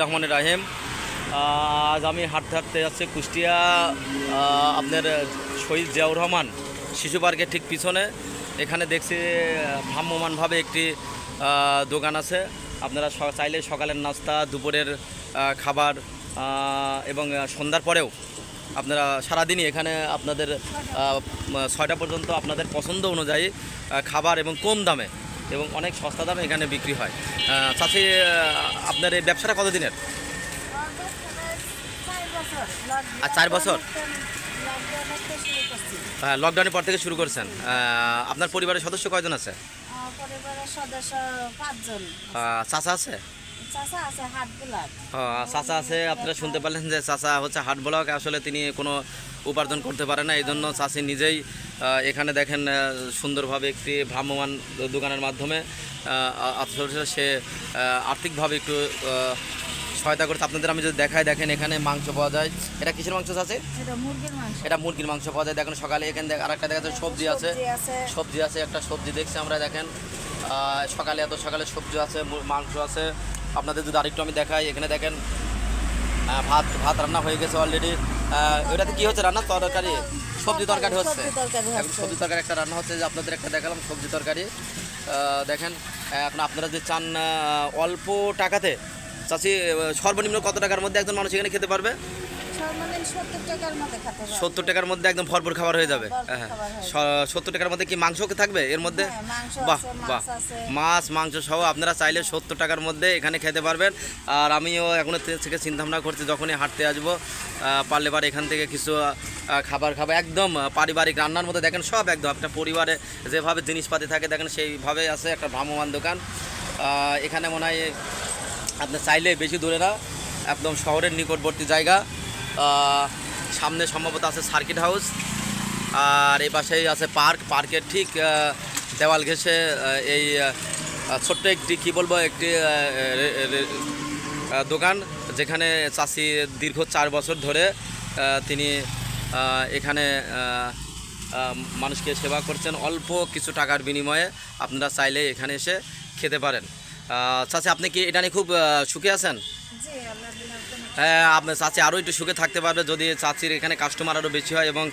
রহমানের রাহিম। আজ আমি হাঁটতে হাঁটতে যাচ্ছি কুষ্টিয়া আপনার শহীদ জিয়াউর রহমান শিশু পার্কের ঠিক পিছনে। এখানে দেখছি ভ্রাম্যমানভাবে একটি দোকান আছে। আপনারা চাইলে সকালের নাস্তা, দুপুরের খাবার এবং সন্ধ্যার পরেও আপনারা সারাদিনই এখানে আপনাদের ছয়টা পর্যন্ত আপনাদের পছন্দ অনুযায়ী খাবার এবং কম দামে এবং অনেক সস্তা দামে এখানে বিক্রি হয়। সাথে আপনার এই ব্যবসাটা কতদিনের? আর চার বছর? হ্যাঁ লকডাউনের পর থেকে শুরু করছেন। আপনার পরিবারের সদস্য কয়জন আছে? পরিবারের সদস্য পাঁচজন চাচা আছে? চাচা আছে আপনারা শুনতে পারলেন যে চাচা হচ্ছে হাট ব্লক আসলে তিনি কোনো উপার্জন করতে পারে না এই জন্য চাষি নিজেই এখানে দেখেন সুন্দরভাবে একটি ভ্রাম্যমান দোকানের মাধ্যমে সে আর্থিকভাবে একটু সহায়তা করছে। আপনাদের আমি যদি দেখাই দেখেন এখানে মাংস পাওয়া যায়। এটা কিসের মাংস আছে এটা মুরগির মাংস। পাওয়া যায়। দেখেন সকালে এখানে দেখ- আরেকটা দেখা যাচ্ছে সবজি আছে। সবজি আছে। একটা সবজি দেখছি আমরা দেখেন। সকালে এত সকালে সবজি আছে মাংস আছে। আপনাদের যদি আরেকটু আমি দেখাই এখানে দেখেন ভাত ভাত রান্না হয়ে গেছে অলরেডি ওটাতে কি হচ্ছে রান্না তরকারি? সবজি তরকারি হচ্ছে। সবজি এখন সবজি তরকারি একটা রান্না হচ্ছে যে আপনাদের একটা দেখালাম সবজি তরকারি। দেখেন এখন আপনারা যে চান অল্প টাকাতে চাষি সর্বনিম্ন কত টাকার মধ্যে একজন মানুষ এখানে খেতে পারবে? সত্তর টাকার মধ্যে একদম ভরপুর খাবার হয়ে যাবে। হ্যাঁ স- সত্তর টাকার মধ্যে কি মাংস থাকবে এর মধ্যে? হ্যাঁ, বাহ বাহ। মাছ মাংস সহ আপনারা চাইলে সত্তর টাকার মধ্যে এখানে খেতে পারবেন। আর আমিও এখন থেকে চিন্তা ভাবনা করছি যখনই হাঁটতে আসব পারলে পারে এখান থেকে কিছু খাবার খাব। একদম পারিবারিক রান্নার মধ্যে দেখেন সব একদম। একটা পরিবারে যেভাবে জিনিসপাতি থাকে দেখেন সেইভাবে আছে একটা ভ্রাম্যমান দোকান। এখানে মনে হয় আপনি চাইলে বেশি দূরে না একদম শহরের নিকটবর্তী জায়গা। সামনে সম্ভবত আছে সার্কিট হাউস, আর এই পাশেই আছে পার্ক, পার্কের ঠিক দেওয়াল ঘেঁষে এই ছোট্ট একটি, কী বলব, একটি দোকান, যেখানে চাষি দীর্ঘ চার বছর ধরে তিনি এখানে মানুষকে সেবা করছেন। অল্প কিছু টাকার বিনিময়ে আপনারা চাইলে এখানে এসে খেতে পারেন। চাচি, আপনি কি এটা নিয়ে খুব সুখে আছেন? আপনার চাচি আরও একটু সুখে থাকতে পারবে যদি চাচির এখানে কাস্টমার আরও বেশি হয় এবং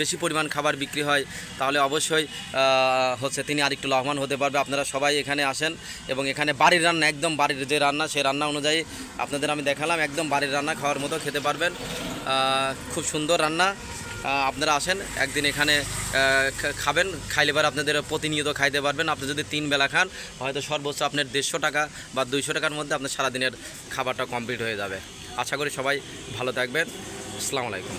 বেশি পরিমাণ খাবার বিক্রি হয়, তাহলে অবশ্যই হচ্ছে তিনি আরেকটু লাভবান হতে পারবে। আপনারা সবাই এখানে আসেন এবং এখানে বাড়ির রান্না, একদম বাড়ির যে রান্না সেই রান্না অনুযায়ী আপনাদের আমি দেখালাম, একদম বাড়ির রান্না খাওয়ার মতো খেতে পারবেন। খুব সুন্দর রান্না। আপনারা আসেন, একদিন এখানে খাবেন, খাইলে পরে আপনাদের প্রতিনিয়ত খাইতে পারবেন। আপনি যদি তিন বেলা খান, হয়তো সর্বোচ্চ আপনার দেড়শো টাকা বা দুইশো টাকার মধ্যে আপনার সারাদিনের খাবারটা কমপ্লিট হয়ে যাবে। আশা করি সবাই ভালো থাকবেন। আসসালামু আলাইকুম।